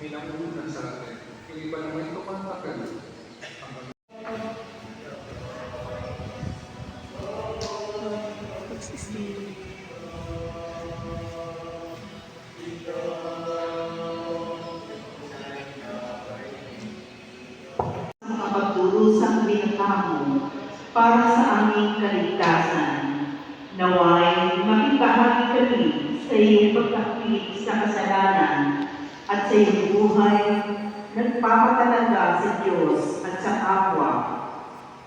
may nakunan sa atin. Yung iba naman ito pantakan. Pagsisili. binatamo para sa aming kaligtasan. Naway makibahagi kami sa iyong pagkakit sa kasalanan at sa iyong buhay nagpapatalaga sa Diyos at sa kapwa.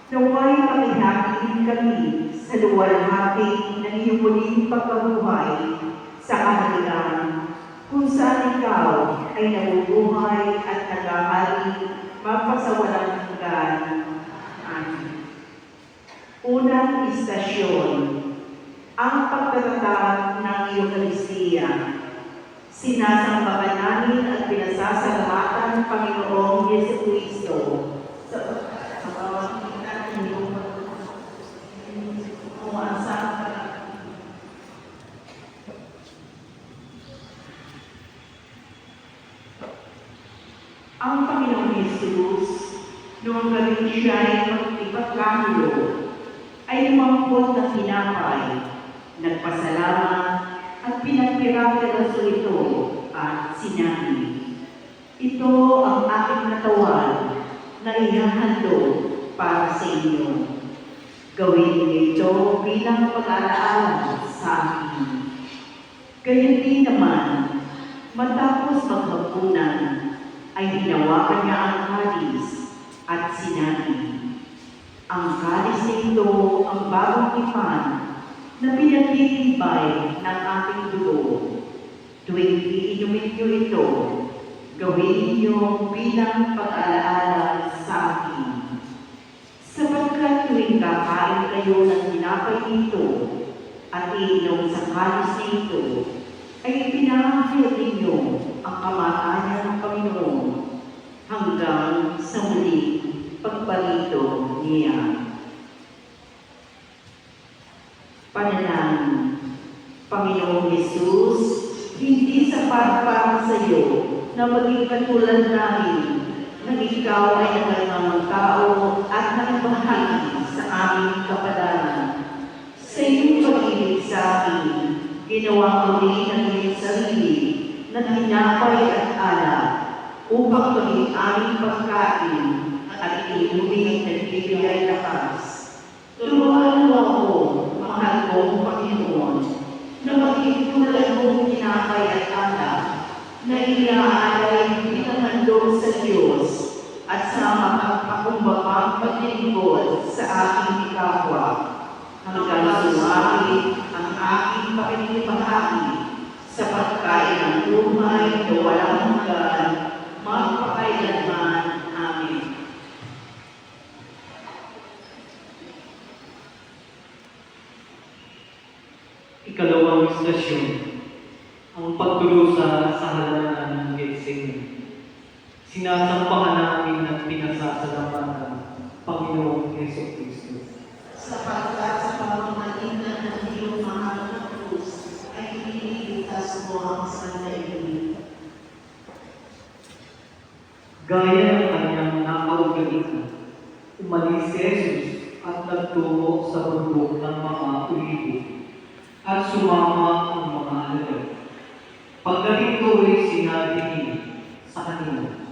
Naway makihati kami sa luwalhati ng iyong muling pagkabuhay sa kaharian kung saan ikaw ay nabubuhay at nagahari mapasawalang hanggan. Amen. Unang istasyon, ang pagtatatag ng Eucharistia. Sinasamba ka namin at pinasasalamatan ng Panginoong Yesu Cristo sa pamamagitan ng iyong umaasang Ang Panginoong Yesus, noong galing siya ay magpipagkamilo, ay umangkot ng tinapay, nagpasalamat, at pinagpirapiraso ito at sinabi, Ito ang aking katawan na ihahandog para sa inyo. Gawin ito bilang pag-alaala sa akin. Gayon din naman, matapos maghapunan, ay hinawakan niya ang kalis at sinabi, Ang kalis na ito ang bagong ipan na pinagtitibay ng aking dugo. Tuwing iinumin niyo ito, gawin niyo bilang pag-alaala sa akin. Sapagkat tuwing kakain kayo ng tinapay ito at iinom sa kalis na ito, ay pinahahil ninyo ang kamatayan ng Panginoon hanggang sa muli pagbalito niya. Panalangin, Panginoong Yesus, hindi sapat para sa iyo na maging katulad namin na ikaw ay nangangamang tao at nagbahagi sa aming kapadanan. Sa iyong pag-ibig sa akin, ginawa ko rin ang iyong sarili na tinapay at alak upang maging aming pagkain at inumin na bibigay lakas. Tulungan mo ako, mahal kong Panginoon, na maging tulad mong tinapay at alak na inaalay bilang handog sa Diyos at sa makakakumbabang paglingkod sa aking kapwa hanggang sumari ang aking pakinipahagi sa pagkain ng buhay na walang hanggan, magpakailanman. Amen. Istasyon, ang pagdurusa sa halalan ng Getsemane. Sinasampahan namin at pinasasalamatan Panginoong Yeso Kristo. sapagkat sa pamamagitan ng iyong mahal na krus ay iniligtas mo ang sandaigdig. Gaya ng kanyang nakaugalitan, umalis si Jesus at nagtungo sa bundok ng mga ulibo at sumama ang mga alagad. Pagdating ko ay sinabi niya sa kanila,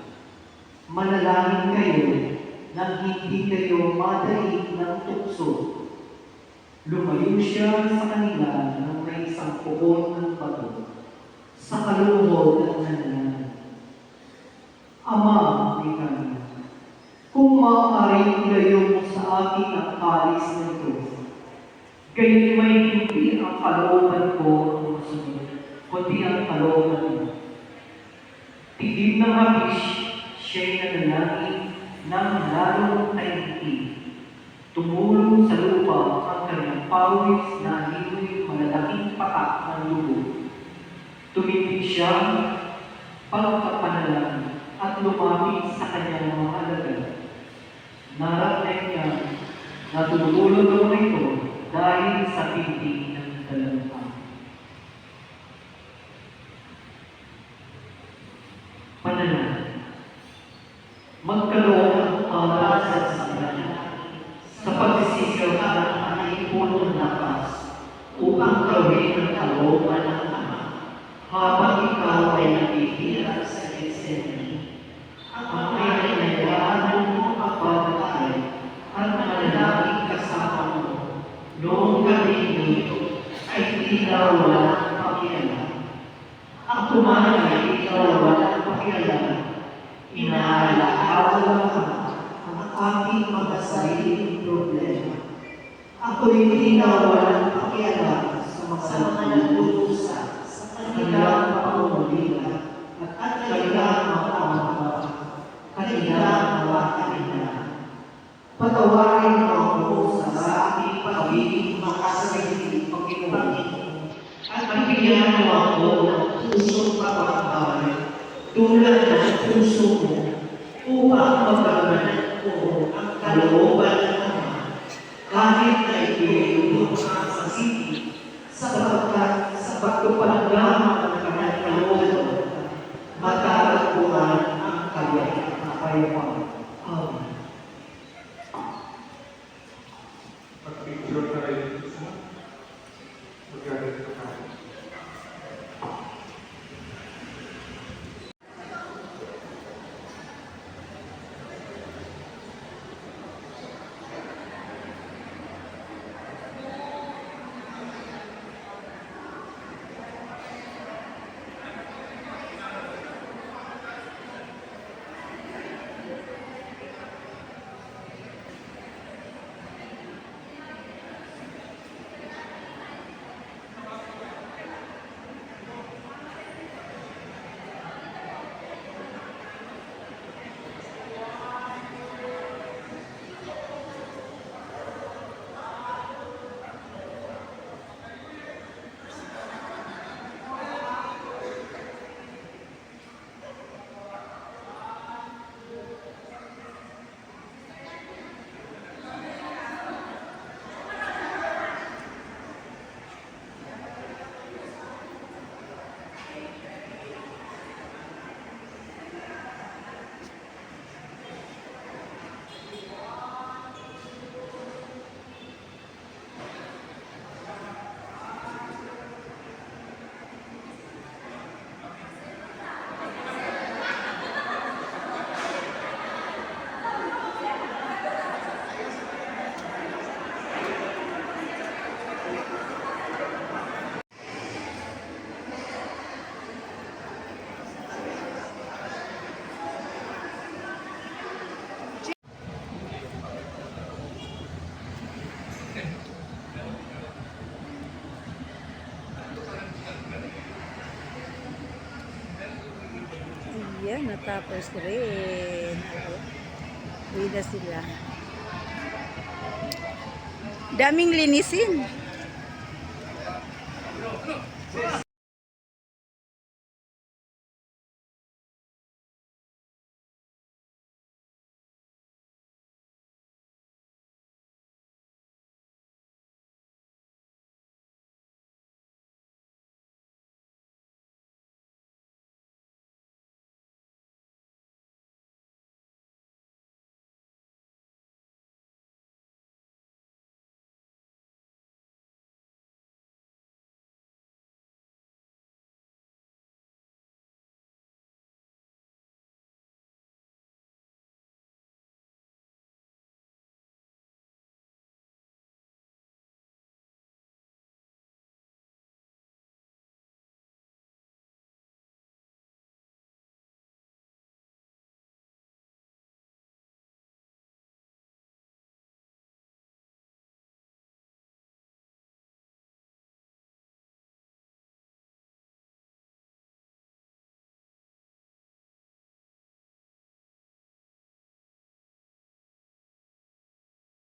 Manalangin kayo nang hindi kayo madali ng tukso. Lumayo siya sa kanila ng may isang pugon ng bato sa kaluhod ng nangyari. Ama, ni kanya, kung maaaring ilayo mo sa akin ang kalis na ito, gayon may hindi kalooban ko ang masunod, kundi ang kalooban mo. Tigil ng habis, siya'y nanalangin ng lalong taimtim. Tumulong sa lupa ang kanyang pawis na aligoy malalaking patak ng lubo. Tumitig siya pagkapanalangin at lumapit sa kanyang mga alagad. Narating niya na tutulog ang ito dahil sa walang hanggan. Pananalig. Magkaroon ng kawasan sa kanya sa pagsisigaw ng ating punong lakas upang gawin ikaw wala ng pakialam. Ang tumahan ay ikaw wala ng pakialam. Inaalaala ka ang aking mga sariling problema. Ako'y hindi na walang pakialam sa mga sa mga nagbubusa sa kanilang pangungulila at at kanilang mga amawa, kanilang mga kanila. Patawarin mo ako sa aking pagiging makasarili mo ako ng pusong pagkakabay tulad ng puso mo upang magaganan ko ang kalooban ng Ama kahit na ipinulong ka sa city sapagkat sa pagtupad lamang ng kanyang kalooban matatagpuan ang kanyang kapayapaan. Ayan, natapos rin. Uwi na sila. Daming linisin.